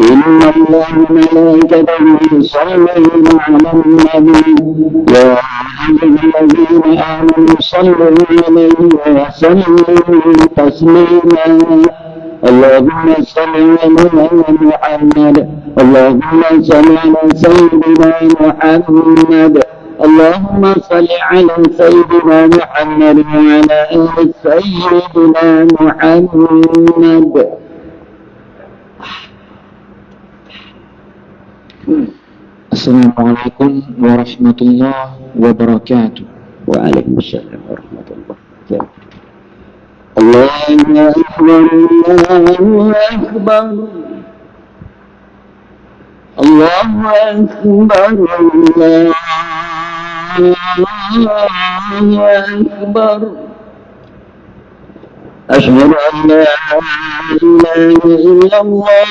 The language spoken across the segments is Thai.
إن الله وملائكته يصلون على النبي يا أيها الذين آمنوا صلوا عليه وسلموا تسليما اللهم صل على محمد اللهم صل على سيدنا محمد اللهم صل على سيدنا محمد وعلى آل سيدنا محمد السلام عليكم ورحمة الله وبركاته. وعليكم السلام ورحمة الله وبركاته. الله أكبر. الله أكبر. الله أكبر. الله أكبر أشهد أن لا إله إلا الله.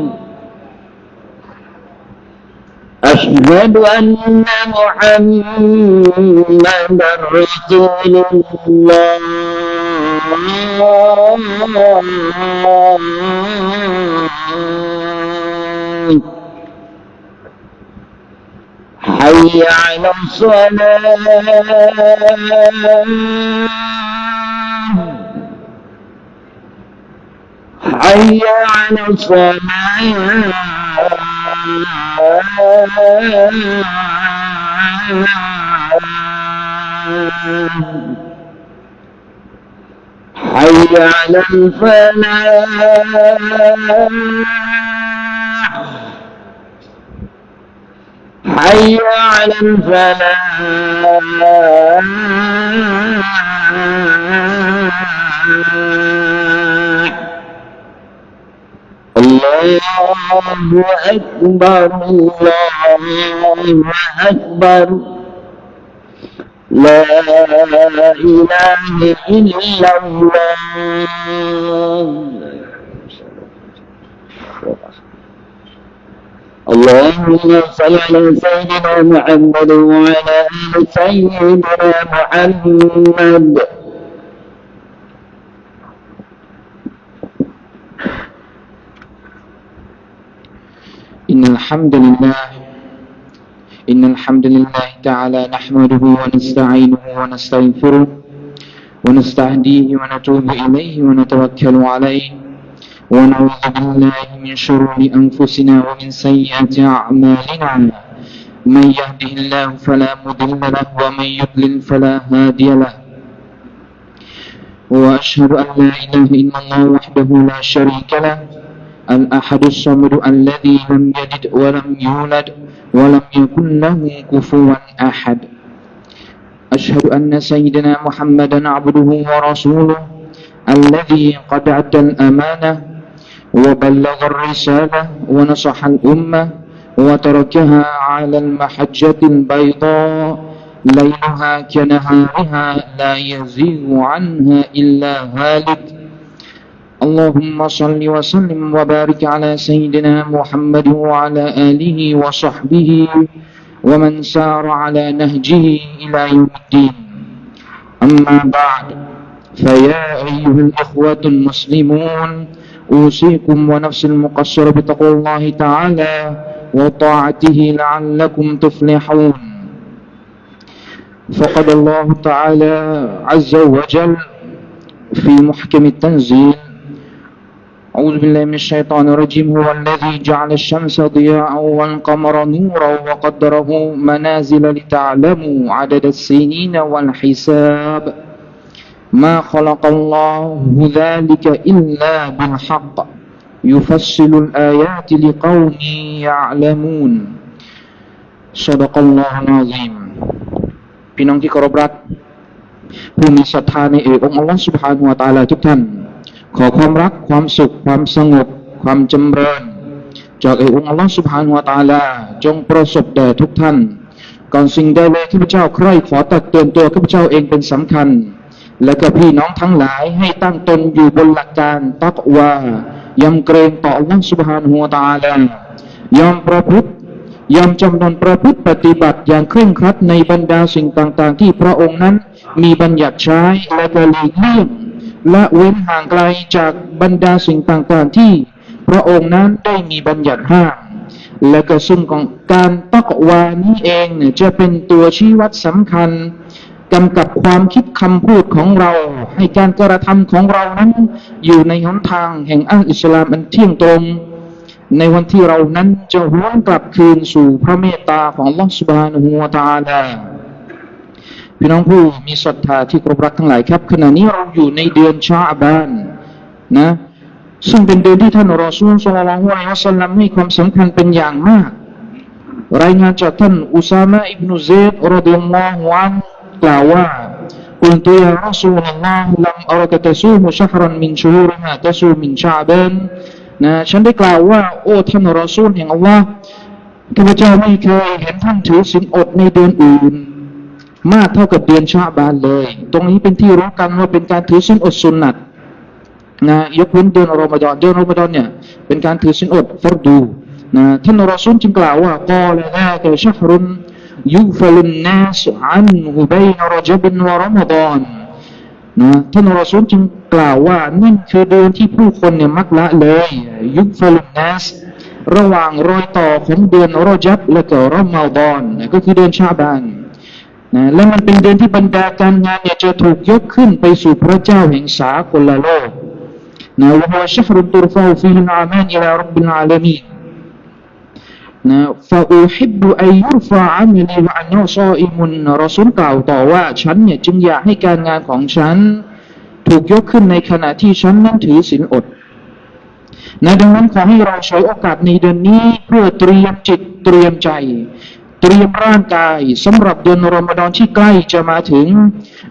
أشهد أن محمدا رسول الله. حي على الصلاة. حي على الصلاة. حي على الفلاح حي على الفلاح الله أكبر. الله أكبر لا إله إلا الله. اللهم صل على سيدنا محمد وعلى آل سيدنا محمد إن الحمد لله. إن الحمد لله تعالى نحمده ونستعينه ونستغفره ونستهديه ونتوب إليه ونتوكل عليه ونعوذ بالله من شرور أنفسنا ومن سيئات أعمالنا. من يهده الله فلا مضل له ومن يضلل فلا هادي له. وأشهد أن لا إله إلا الله وحده لا شريك له. الأحد الصمد الذي لم يلد ولم يولد ولم يكن له كفوا أحد؟ أشهد أن سيدنا محمدا عبده ورسوله الذي قد أدى الأمانة وبلغ الرسالة ونصح الأمة وتركها على المحجة البيضاء ليلها كنهارها لا يزيغ عنها إلا هالك. اللهم صل وسلم وبارك على سيدنا محمد وعلى آله وصحبه ومن سار على نهجه إلى يوم الدين. أما بعد فيا أيها الإخوة المسلمون أوصيكم ونفس المقصر بتقوى الله تعالى وطاعته لعلكم تفلحون. فقد الله تعالى عز وجل في محكم التنزيل أعوذ بالله من الشيطان الرجيم هو الذي جعل الشمس ضياء والقمر نورا وقدره منازل لتعلموا عدد السنين والحساب ما خلق الله ذلك إلا بالحق يفصل الآيات لقوم يعلمون صدق الله العظيم พี่น้องที่เคารพรักผู้มีศรัทธาในเอกองค์อัลลอฮฺสุบฮานุวะตะอาลาทุกท่าน ขอความรักความสุข ความสงบ ความจำเริญ จากไอ้องค์อัลลอฮฺสุบฮานุวะตาลา จงประสบแด่ทุกท่าน ก่อนสิ่งใดเลยข้าพเจ้าใคร่ขอตักเตือนตัวข้าพเจ้าเองเป็นสำคัญ และก็พี่น้องทั้งหลายให้ตั้งตนอยู่บนหลักการตักวายำเกรงต่ออัลลอฮฺสุบฮานุวะตาลายอมประพฤติยอมจำนนประพฤติปฏิบัติอย่างเคร่งครัดในบรรดาสิ่งต่าง ๆ ที่พระองค์นั้นมีบัญญัติใช้และก็หลีกเลี่ยง ละเว้นห่างไกลจากบรรดาสิ่งต่างๆที่ พระองค์นั้นได้มีบัญญัติห้ามและก็ซึ่งของการตักวานี้เองเนี่ยจะเป็นตัวชี้วัดสำคัญกำกับความคิดคำพูดของเรา ให้การกระทำของเรานั้น อยู่ในหนทางแห่งอัลอิสลามอันเที่ยงตรง ในวันที่เรานั้นจะหวนกลับคืนสู่พระเมตตาของอัลอสบานะฮูวตะอาล พี่น้องผู้มีศรัทธาที่เคารพรักทั้งหลายครับ ขณะนี้เราอยู่ในเดือนชาบานนะ ซึ่งเป็นเดือนที่ท่านรอซูลสุลลัลลอฮุอะลัยฮิวะสัลลัมให้ความสำคัญเป็นอย่างมาก รายงานจากท่านอุซามะอิบนุเซดรดิยัลลอฮุอันฮุกล่าวว่า قلت يا رسول الله لم أرك تصوم شهرا من شهورها تصوم من شعبان นะฉันได้กล่าวว่า โอ้ท่านรอซูลแห่งอัลลอฮ์ข้าพเจ้าไม่เคยเห็นท่านถือศีลอดในเดือนอื่น มากเท่ากับเดือนชาบานเลย ตรงนี้เป็นที่รู้กันว่าเป็นการถือศีลอดสุนนัตนะยกเว้นเดือนรอมฎอนเดือนรอมฎอนเนี่ยเป็นการถือศีลอดฟัรดูนะท่านรอซูลจึงกล่าวว่ากอละฮาะชฮรุนยุฟลุนนัสอันฮุบัยนรจบินวรอมฎอนนะท่านรอซูลจึงกล่าวว่านั่นคือเดือนที่ผู้คนเนี่ยมักละเลย ยุฟลุนนัสระหว่างรอยต่อของเดือนรอจับและก็รอมฎอนนะก็คือเดือนชาบาน นะและมันเป็นเดือนที่บรรดาการงานเนี่ยจะถูกยกขึ้นไปสู่พระเจ้าแห่งสากลโลกนะวะฮุวะชฮรุตุรฟาฟีฮินอามันอิลารับบิลอาลามีนะฟาอูฮิบอัยยุรฟาอัมลีวะอันยอซออิมุนรอซูลกล่าวต่อว่าฉันเนี่ยจึงอยากให้การงานของฉันถูกยกขึ้นในขณะที่ฉันนั้นถือศีลอดนะดังนั้นขอให้เราใช้โอกาสในเดือนนี้เพื่อเตรียมจิตเตรียมใจ เตรียมร่างกายสำหรับเดือนรอมฎอนที่ใกล้จะมาถึง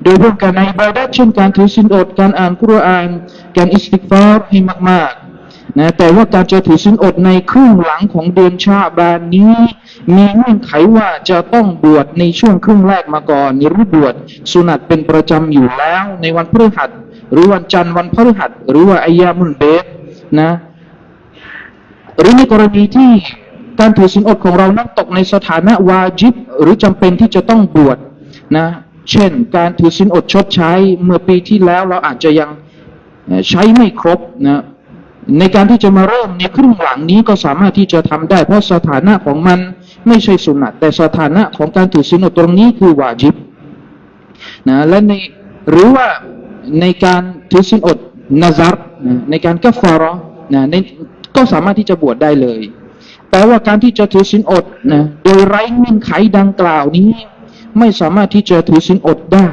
โดยเรื่องการในบาดัเช่นการถือศีลอดการอ่านกุรอานการอิสติกฟาร์ให้มากๆนะแต่ว่าการจะถือศีลอดในครึ่งหลังของเดือนชาบานนี้ มีเงื่อนไขว่าจะต้องบวชในช่วงครึ่งแรกมาก่อนหรือบวชสุนัตเป็นประจำอยู่แล้ว ในวันพฤหัสหรือวันจันทร์วันพฤหัสหรือว่าอายามุลเบสนะหรือในกรณีที่ การถือศีลอดของเรานั้นตกในสถานะวาจิบ หรือจำเป็นที่จะต้องบวชนะเช่น การถือศีลอดชดใช้เมื่อปีที่แล้วเราอาจจะยังใช้ไม่ครบนะในการที่จะมาเริ่มในครึ่งหลังนี้ก็สามารถที่จะทำได้ เพราะสถานะของมันไม่ใช่สุนัตแต่สถานะของการถือศีลอดตรงนี้คือวาจิบนะและในหรือว่าในการถือศีลอดนาซัรในการกัฟฟาระนะในก็สามารถที่จะบวชได้เลย แปลว่าการที่จะถือศีลอดนะโดยไร้เงื่อนไขดังกล่าวนี้ ไม่สามารถที่จะถือศีลอดได้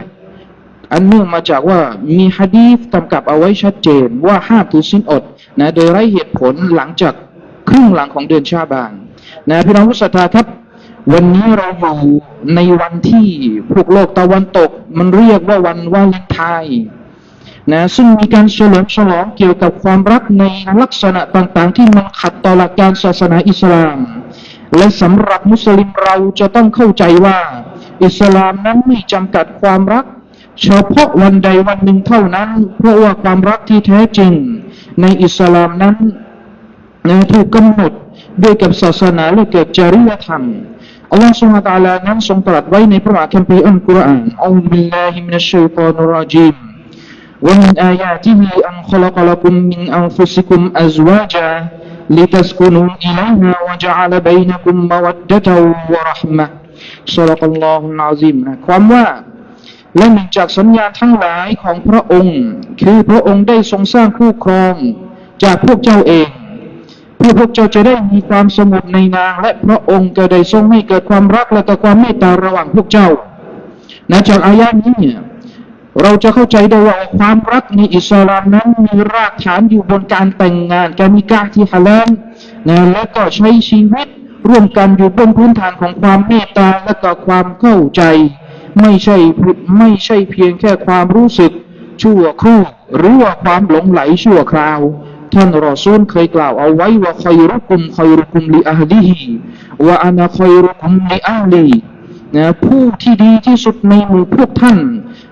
อันเนื่องมาจากว่ามีฮะดีษกำกับเอาไว้ชัดเจน ว่าห้ามถือศีลอดนะโดยไร้เหตุผลหลังจากครึ่งหลังของเดือนชาบานนะพี่น้องผู้ศรัทธาครับวันนี้เราอยู่ในวันที่พวกโลกตะวันตก มันเรียกว่าวันวาเลนไทน์ นะซึ่งมีการเฉลิมฉลองเกี่ยวกับความรักในลักษณะต่างๆ ที่มันขัดต่อหลักการศาสนาอิสลาม และสำหรับมุสลิมเราจะต้องเข้าใจว่า อิสลามนั้นไม่จำกัดความรัก เฉพาะวันใดวันหนึ่งเท่านั้น เพราะว่าความรักที่แท้จริง ในอิสลามนั้นนะถูกกำหนดด้วยกับศาสนาและเกิดจริยธรรมอัลลอฮฺสุบฮฺตะอาลานั้นทรงตรัสไว้ในพระคัมภีร์อัลกุรอานอัลลอฮฺบิลลาฮิมินัชชัยฏอนุรรจีม ومن آياته أن خلق لكم من أنفسكم أزواجا لتسكنوا إليها وجعل بينكم مودة ورحمة صدق الله العظيم นะความว่าและหนึ่งจากสัญญาณทั้งหลายของพระองค์ คือพระองค์ได้ทรงสร้างคู่ครอง จากพวกเจ้าเอง เพื่อพวกเจ้าจะได้มีความสงบในนาง และพระองค์ก็ได้ทรงให้เกิดความรักและก็ความเมตตาระหว่างพวกเจ้านะจากอายะนี้เนี่ย เราจะเข้าใจได้ว่าความรักในอิสลามนั้นมีรากฐานอยู่บนการแต่งงานการมีการที่ฮาลาลนะและก็ใช้ชีวิตร่วมกันอยู่บนพื้นฐานของความเมตตาและก็ความเข้าใจ ไม่ใช่ไม่ใช่เพียงแค่ความรู้สึกชั่วครู่หรือว่าความหลงไหลชั่วคราว ท่านรอซูลเคยกล่าวเอาไว้ว่าคอยรุกุมคอยรุกุมลิอาฮลีฮีว่าอานาคอยรุกุมลิอาลีนะผู้ที่ดีที่สุดในหมู่พวกท่าน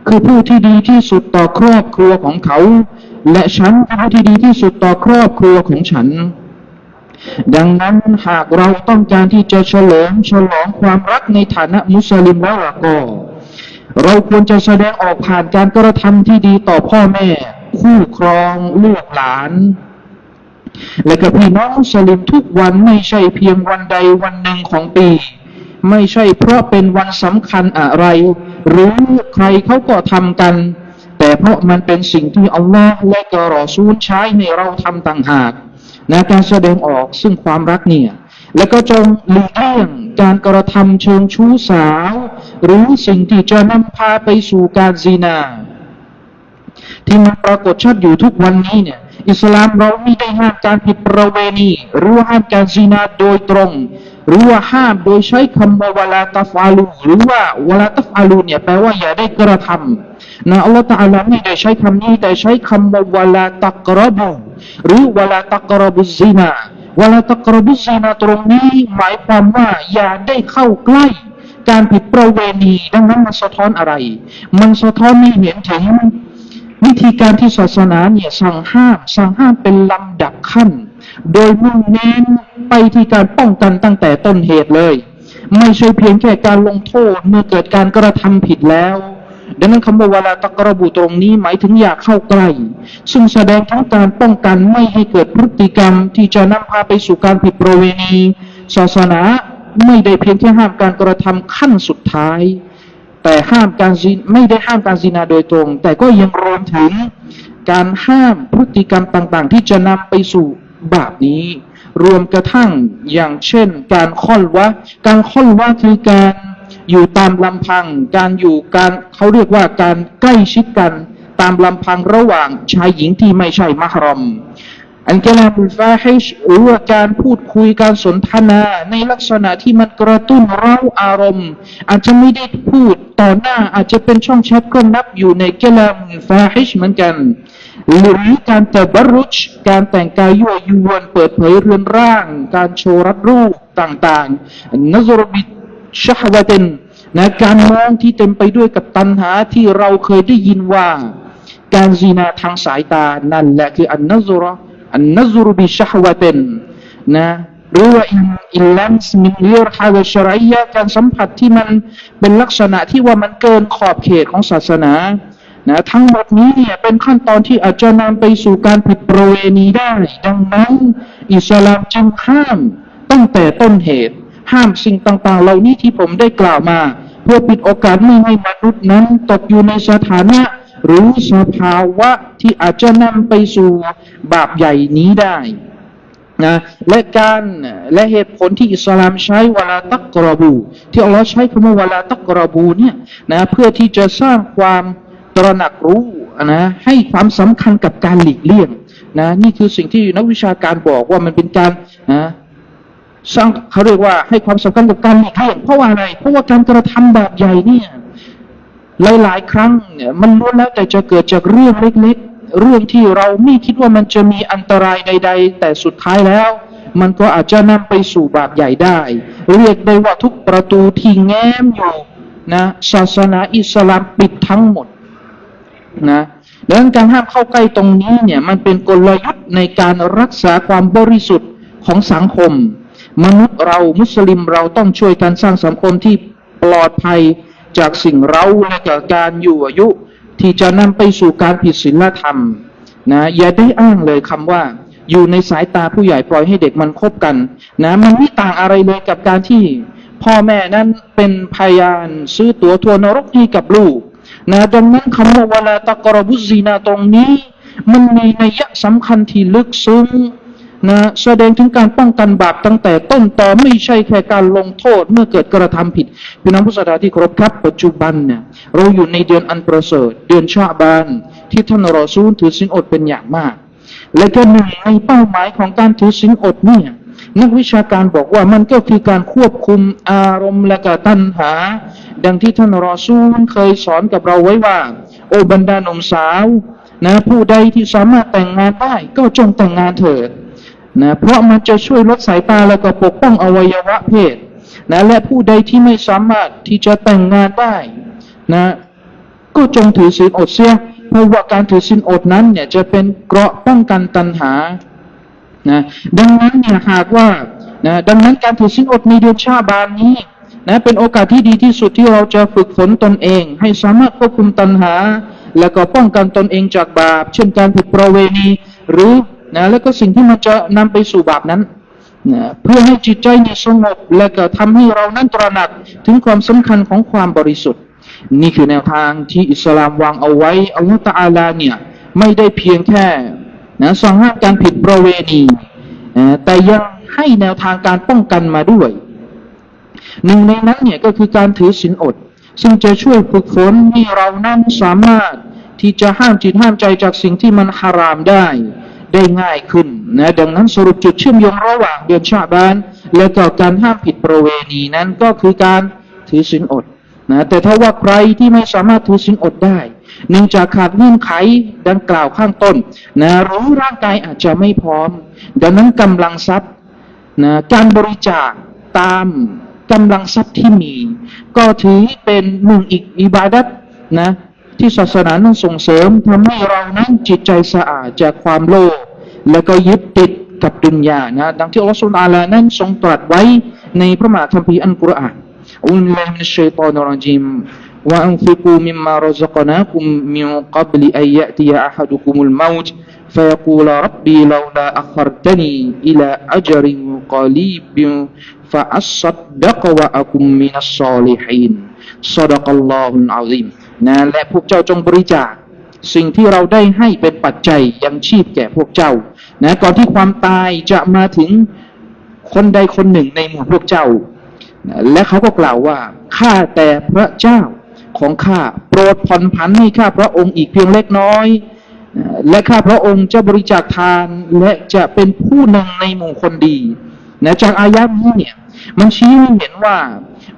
คือผู้ที่ดีที่สุดต่อครอบครัวของเขา และฉันคือผู้ที่ดีที่สุดต่อครอบครัวของฉัน ดังนั้นหากเราต้องการที่จะเฉลิมฉลองความรักในฐานะมุสลิมแล้วล่ะก็ เราควรจะแสดงออกผ่านการกระทำที่ดีต่อพ่อแม่ คู่ครองลูกหลาน และกับพี่น้องมุสลิมทุกวันไม่ใช่เพียงวันใดวันหนึ่งของปี ไม่ใช่เพราะเป็นวันสำคัญอะไร หรือใครเขาก็ทำกัน แต่เพราะมันเป็นสิ่งที่อัลลอฮ์และกรอซูลใช้ให้เราทำต่างหากนะการแสดงออกซึ่งความรักเนี่ย และก็จงหลีกเลี่ยงการกระทำเชิงชู้สาว หรือสิ่งที่จะนำพาไปสู่การซีนา ที่มันปรากฏชัดอยู่ทุกวันนี้เนี่ยอิสลามเราไม่ได้ห้ามการผิดประเวณีหรือว่าห้ามการซีนาโดยตรง หรือว่าห้ามโดยใช้คำว่าวลาตัฟอาลูหรือว่าวลาตัฟอาลูเนี่ยแปลว่าอย่าได้กระทำนะอัลลอฮฺตะอาลาไม่ได้ใช้คำนี้แต่ใช้คำว่าวลาตักรบูหรือวลาตักรบุซีนาวลาตักรบุซีนาตรงนี้หมายความว่าอย่าได้เข้าใกล้การผิดประเวณี ดังนั้นมันสะท้อนอะไร มันสะท้อนให้เห็นถึงวิธีการที่ศาสนาเนี่ยสั่งห้าม สั่งห้ามเป็นลำดับขั้น โดยมุ่งเน้นไปที่การป้องกันตั้งแต่ต้นเหตุเลย ไม่ใช่เพียงแค่การลงโทษเมื่อเกิดการกระทำผิดแล้ว ดังนั้นคำว่าเวลาตะกระบุตรงนี้หมายถึงอยากเข้าใกล้ ซึ่งแสดงทั้งการป้องกันไม่ให้เกิดพฤติกรรม ที่จะนำพาไปสู่การผิดประเวณี ศาสนาไม่ได้เพียงแค่ห้ามการกระทำขั้นสุดท้าย แต่ห้ามการซินไม่ได้ห้ามการซินาโดยตรง แต่ก็ยังรวมถึงการห้ามพฤติกรรมต่าง ๆ ที่จะนำไปสู่ บาปนี้ รวมกระทั่งอย่างเช่น การค่อนวะการค่อนวะคือการอยู่ตามลำพัง การอยู่การเขาเรียกว่าการใกล้ชิดกันตามลำพังระหว่างชายหญิงที่ไม่ใช่มหรอมอันกลาบุลฟาฮิชหรือว่าการพูดคุยการสนทนาในลักษณะที่มันกระตุ้นเร้าอารมณ์ อาจจะไม่ได้พูดต่อหน้าอาจจะเป็นช่องแชทก็นับอยู่ในกลาบุลฟาฮิชเหมือนกัน หรือการเตบรุชการแต่งกายยั่วยวนเปิดเผยเรือนร่าง การโชว์รัดรูปต่างๆนัซรบิชฮวะเตนนะการมองที่เต็มไปด้วยกับตัณหาที่เราเคยได้ยินว่า การซีนาทางสายตานั่นแหละคืออันนัซรออันนัซรบิชฮวะเตนนะหรือว่าอินลลัมส์มินเลียร์ฮาวชรัยะการสัมผัสที่มันเป็นลักษณะที่ว่ามันเกินขอบเขตของศาสนา นะทั้งหมดนี้เนี่ยเป็นขั้นตอนที่อาจจะนำไปสู่การผิดประเวณีได้ ดังนั้น อิสลามจึงห้ามตั้งแต่ต้นเหตุ ห้ามสิ่งต่างๆ เหล่านี้ที่ผมได้กล่าวมา เพื่อปิดโอกาสไม่ให้มนุษย์นั้นตกอยู่ในสถานะ หรือสภาวะที่อาจจะนำไปสู่บาปใหญ่นี้ได้นะและการและเหตุผลที่อิสลามใช้เวลาตักรบู ที่อัลลอฮ์ใช้คำว่าวลาตักรบูเนี่ยนะเพื่อที่จะสร้างความ ตระหนักรู้นะให้ความสำคัญกับการหลีกเลี่ยงนะนี่คือสิ่งที่นักวิชาการบอกว่ามันเป็นการนะสร้างเขาเรียกว่าให้ความสำคัญกับการหลีกเลี่ยงเพราะว่าอะไร เพราะว่าการกระทำแบบใหญ่เนี่ยหลาย ๆ ครั้งเนี่ยมันล้วนแล้วแต่จะเกิดจากเรื่องเล็กๆ เรื่องที่เราไม่คิดว่ามันจะมีอันตรายใด ๆ แต่สุดท้ายแล้ว มันก็อาจจะนำไปสู่บาปใหญ่ได้ เรียกได้ว่าทุกประตูที่แง้มอยู่นะศาสนาอิสลามปิดทั้งหมด นะดังนั้นการห้ามเข้าใกล้ตรงนี้เนี่ยมันเป็นกลยุทธ์ในการรักษาความบริสุทธิ์ของสังคม มนุษย์เรามุสลิมเราต้องช่วยกันสร้างสังคมที่ปลอดภัยจากสิ่งเร้าและจากการอยู่อายุ ที่จะนำไปสู่การผิดศีลธรรมนะอย่าได้อ้างเลยคำว่า อยู่ในสายตาผู้ใหญ่ปล่อยให้เด็กมันคบกันนะมันไม่ต่างอะไรเลยกับการที่พ่อแม่นั้นเป็นพยานซื้อตั๋วทัวร์นรกให้กับลูก นะดังนั้นคำว่าวลาตะกรบุซีนาตรงนี้ มันมีนัยสำคัญที่ลึกซึ้งนะแสดงถึงการป้องกันบาปตั้งแต่ต้นต่อไม่ใช่แค่การลงโทษเมื่อเกิดกระทำผิดพี่น้องผู้ศรัทธาที่เคารพครับ ปัจจุบันเนี่ยเราอยู่ในเดือนอันประเสริฐ เดือนชาบานที่ท่านรอซูลถือสินอดเป็นอย่างมาก และก็หนึ่งในเป้าหมายของการถือสินอดเนี่ยนักวิชาการบอกว่ามันก็คือการควบคุมอารมณ์และกตัณหา ดังที่ท่านรอซูลเคยสอนกับเราไว้ว่า โอบรรดาหนุ่มสาว นะ ผู้ใดที่สามารถแต่งงานได้ ก็จงแต่งงานเถิดนะเพราะมันจะช่วยลดสายตาแล้วก็ปกป้องอวัยวะเพศนะและผู้ใดที่ไม่สามารถที่จะแต่งงานได้นะก็จงถือศีลอดเสียเพราะว่าการถือศีลอดนั้นเนี่ยจะเป็นเกราะป้องกันตัณหานะดังนั้นเนี่ยหากว่านะดังนั้นการถือศีลอดในเดือนชาบานนี้ นะเป็นโอกาสที่ดีที่สุดที่เราจะฝึกฝนตนเอง ให้สามารถควบคุมตัณหา และก็ป้องกันตนเองจากบาป เช่นการผิดประเวณี หรือนะแล้วก็สิ่งที่มันจะนำไปสู่บาปนั้นนะเพื่อให้จิตใจเนี่ยสงบและก็ทำให้เรานั้นตระหนักถึงความสำคัญของความบริสุทธิ์ นี่คือแนวทางที่อิสลามวางเอาไว้อัลลอฮฺตะอาลาเนี่ยไม่ได้เพียงแค่นะสั่งห้ามการผิดประเวณีนะแต่ยังให้แนวทางการป้องกันมาด้วย หนึ่งในนั้นเนี่ยก็คือการถือศีลอด ซึ่งจะช่วยฝึกฝนให้เรานั้นสามารถที่จะห้ามจิตห้ามใจจากสิ่งที่มันฮารามได้ได้ง่ายขึ้นนะดังนั้นสรุปจุดเชื่อมโยงระหว่างเดือนชาบาน และก็การห้ามผิดประเวณีนั้นก็คือการถือศีลอดนะแต่ถ้าว่าใครที่ไม่สามารถถือศีลอดได้เนื่องจากขาดเงื่อนไขดังกล่าวข้างต้นนะรู้ร่างกายอาจจะไม่พร้อม ดังนั้นกำลังทรัพย์นะการบริจาคตาม กำลังทรัพย์ที่มี ก็ถือเป็นหนึ่งอีกอิบาดัตนะที่ศาสนานั้นส่งเสริมทำให้เรานั้นจิตใจสะอาดจากความโลภและก็ยึดติดกับดุนยานะดังที่อัลลอฮฺสุลตาลานั้นทรงตรัสไว้ในพระมหาคัมภีร์อัลกุรอาน أعوذ بالله من الشيطان الرجيم وأنفقوا مما رزقناكم من قبل أن يأتي أحدكم الموت فيقول ربي لولا أخرتني إلى أجر قريب ฟาอัสซัดดักวะอากุมมินัสซอลิฮินซอดะกัลลอฮุนอาซิมนะและพวกเจ้าจงบริจาค สิ่งที่เราได้ให้เป็นปัจจัยยังชีพแก่พวกเจ้านะก่อนที่ความตายจะมาถึงคนใดคนหนึ่งในหมู่พวกเจ้านะและเขาก็กล่าวว่าข้าแต่พระเจ้าของข้าโปรดผ่อนผันให้ข้าพระองค์อีกเพียงเล็กน้อยและข้าพระองค์จะบริจาคทานและจะเป็นผู้นำในหมู่คนดี นะจากอายะนี้เนี่ย มันชี้ให้เห็นว่า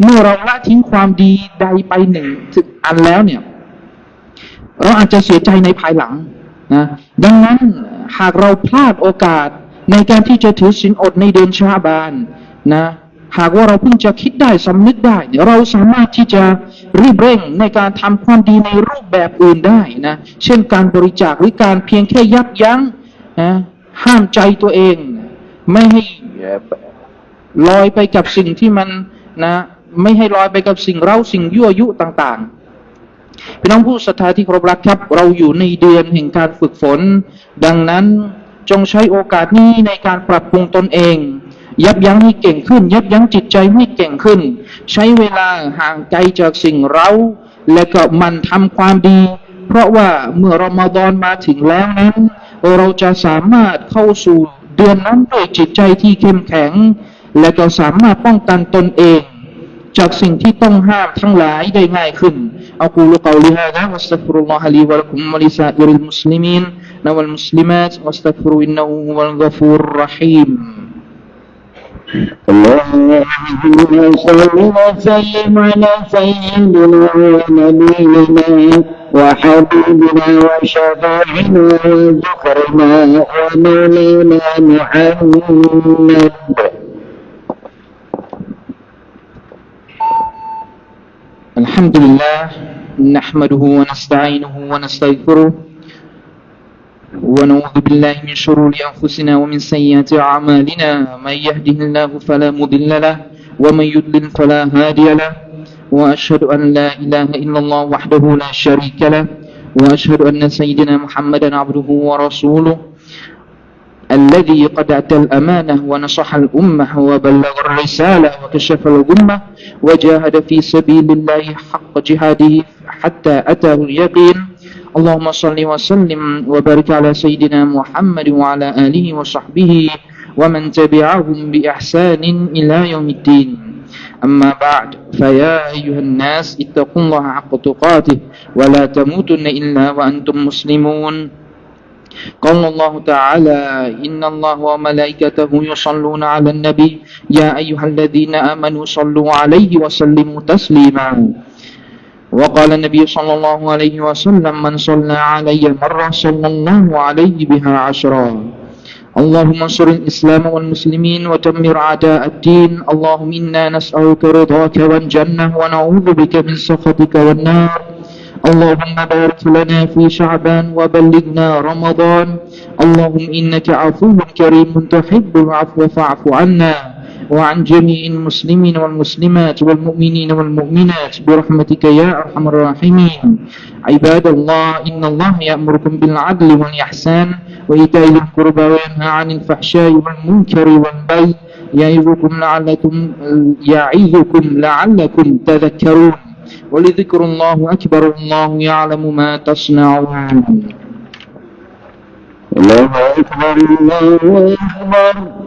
เมื่อเราละทิ้งความดีใดไปหนึ่งถึงอันแล้วเนี่ยเราอาจจะเสียใจในภายหลังนะดังนั้นหากเราพลาดโอกาสในการที่จะถือศีลอดในเดือนชาบานนะหากว่าเราเพิ่งจะคิดได้สำนึกได้เดี๋ยเราสามารถที่จะรีบเร่งในการทำความดีในรูปแบบอื่นได้นะเช่นการบริจาคหรือการเพียงแค่ยับยั้งนะห้ามใจตัวเอง ไม่ให้ ลอยไปกับสิ่งที่มันนะ ไม่ให้ลอยไปกับสิ่งเร้าสิ่งยั่วยุต่างๆพี่น้องผู้ศรัทธาที่เคารพรักครับ เราอยู่ในเดือนแห่งการฝึกฝน ดังนั้นจงใช้โอกาสนี้ในการปรับปรุงตนเอง ยับยั้งให้เก่งขึ้น ยับยั้งจิตใจให้เก่งขึ้น ใช้เวลาห่างไกลจากสิ่งเร้า และก็มันทำความดี เพราะว่าเมื่อรอมฎอนมาถึงแล้วนั้น เราจะสามารถเข้าสู่ เดือนนั้นด้วยจิตใจที่เข้มแข็ง และก็สามารถป้องกันตนเอง จากสิ่งที่ต้องห้ามทั้งหลายได้ง่ายขึ้นอักูลุกาวลิฮะดะวัสตักฟิรุลลอฮะลีวะลักุมวะลิซาอิริลมุสลิมีน والمسلمات واستغفروا إنه هو الغفور الرحيم اللهم صل وسلم على سيدنا ونبينا وحبيبنا وشفيعنا وذكرنا ومولانا محمد. الحمد لله نحمده ونستعينه ونستغفره ونعوذ بالله من شرور أنفسنا ومن سيئات أعمالنا. من يهده الله فلا مضل له ومن يضلل فلا هادي له. وأشهد أن لا إله إلا الله وحده لا شريك له وأشهد أن سيدنا محمدا عبده ورسوله الذي قد أتى الأمانة ونصح الأمة وبلغ الرسالة وكشف الغمة وجاهد في سبيل الله حق جهاده حتى أتاه اليقين. اللهم صل وسلم وبارك على سيدنا محمد وعلى آله وصحبه ومن تبعهم بإحسان إلى يوم الدين. أما بعد فيا أيها الناس اتقوا الله حق تقاته ولا تموتن إلا وأنتم مسلمون. قال الله تعالى إن الله وملائكته يصلون على النبي يا أيها الذين آمنوا صلوا عليه وسلموا تسليما. وقال النبي صلى الله عليه وسلم من صلى علي مرة صلى الله عليه بها عشرا. اللهم انصر الإسلام والمسلمين ودمر أعداء الدين. اللهم إنا نسألك رضاك والجنة ونعوذ بك من سخطك والنار. اللهم بارك لنا في شعبان وبلغنا رمضان. اللهم إنك عفو كريم تحب العفو فاعف عنا. وعن جميع المسلمين والمسلمات والمؤمنين والمؤمنات برحمتك يا أرحم الراحمين. عباد الله إن الله يأمركم بالعدل والإحسان وإيتاء ذي القربى وينهى عن الفحشاء والمنكر والبغي يعظكم لعلكم يعظكم لعلكم تذكرون. ولذكر الله أكبر الله يعلم ما تصنعون. الله أكبر الله أكبر.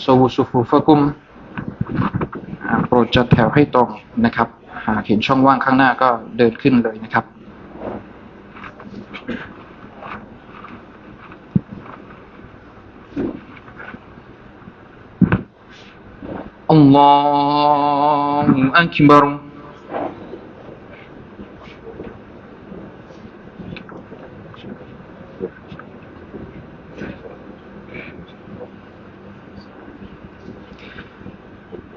โซวูซูฟูฟะกุมโปรดจัดแถวให้ตรงนะครับ หากเห็นช่องว่างข้างหน้าก็เดินขึ้นเลยนะครับอัลลอฮฺอักบาร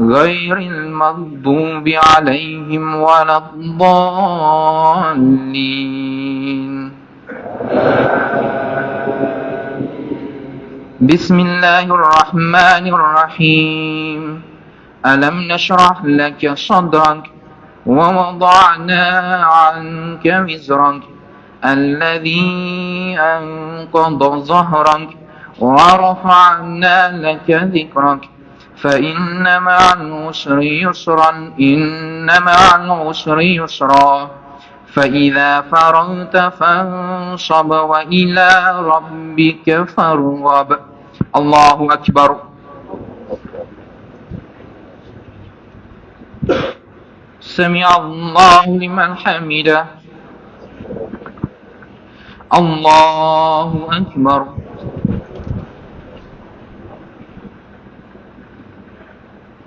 غير المغضوب عليهم ولا الضالين. بسم الله الرحمن الرحيم. ألم نشرح لك صدرك ووضعنا عنك وزرك الذي أنقض ظهرك ورفعنا لك ذكرك فإن مع العسر يسرا إن مع العسر يسرا. فإذا فرغت فانصب وإلى ربك فارغب. الله أكبر. سمع الله لمن حمده. الله أكبر.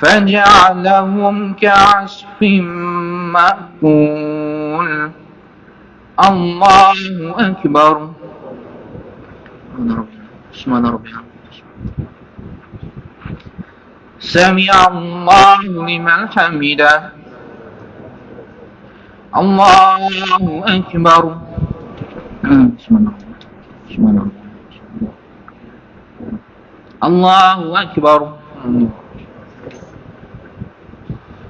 فجعلهم كعصف مأكول. الله أكبر. سبحان ربي سمع الله لمن حمده. الله أكبر. سبحان ربي سبحان ربي الله أكبر. الله أكبر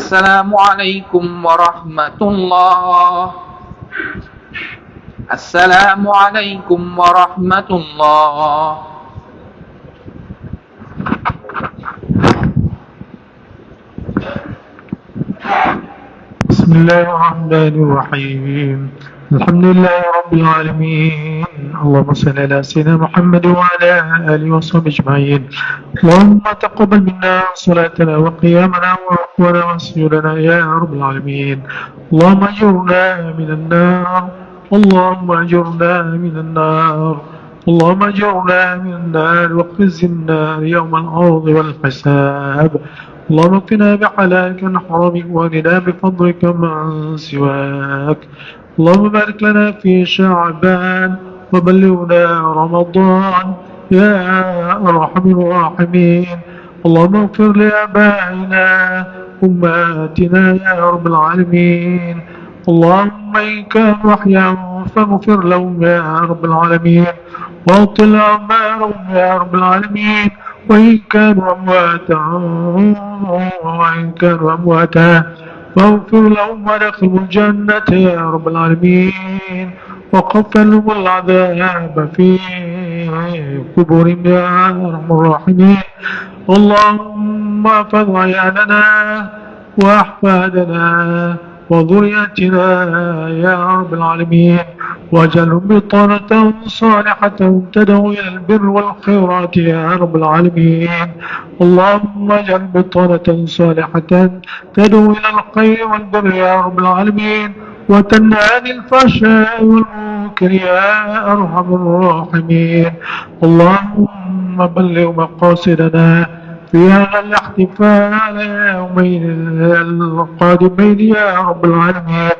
السلام عليكم ورحمة الله. السلام عليكم ورحمة الله. بسم الله الرحمن الرحيم. الحمد لله رب العالمين. اللهم صل على سيدنا محمد وعلى آله وصحبه أجمعين. اللهم تقبل منا صلاتنا وقيامنا وركوعنا وسجودنا يا رب العالمين. اللهم أجرنا من النار. اللهم أجرنا من النار. اللهم أجرنا من النار وخزي النار يوم العرض والحساب اللهم اكفنا بحلالك عن حرامك وأغننا بفضلك من سواك. اللهم بارك لنا في شعبان. وبلغنا رمضان. يا أرحم الراحمين. اللهم اغفر لآبائنا أمهاتنا يا رب العالمين. اللهم إن كانوا أحياء فاغفر لهم يا رب العالمين. وأطل أعمارهم يا رب العالمين. وإن كانوا أمواتا وإن كانوا أمواتا فاغفر لهم وادخلهم الجنة يا رب العالمين. لهم العذاب في قبورهم يا أرحم الراحمين. اللهم احفظ عيالنا وأحفادنا وذريتنا يا رب العالمين. واجعلهم بطانة صالحة تدعو إلى البر والخيرات يا رب العالمين. اللهم اجعل بطانة صالحة تدعو إلى الخير والبر يا رب العالمين. وتنهى عن الفحشاء والمنكر يا أرحم الراحمين. اللهم بلغ مقاصدنا في هذا الاحتفال يومين القادمين يا رب العالمين.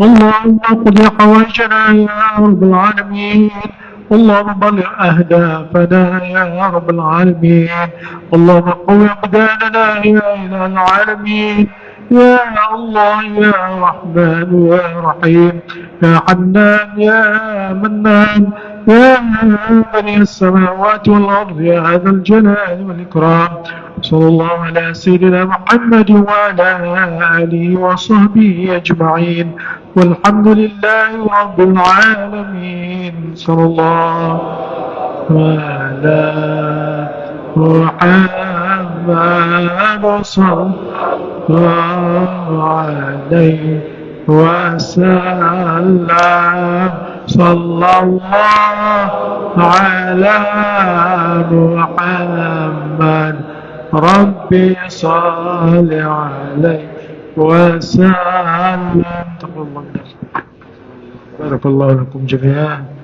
اللهم قضي حوائجنا يا رب العالمين. اللهم بلغ أهدافنا يا رب العالمين. اللهم قوي أقدامنا يا إله العالمين. يا الله يا رحمن يا رحيم يا حنان يا منان يا بني السماوات والأرض يا ذا الجلال والإكرام صلى الله على سيدنا محمد وعلى آله وصحبه أجمعين والحمد لله رب العالمين صلى الله على محمد صلى الله عليه وسلم صلى الله على محمد ربي صل عليه وسلم تقبل الله. بارك الله لكم جميعا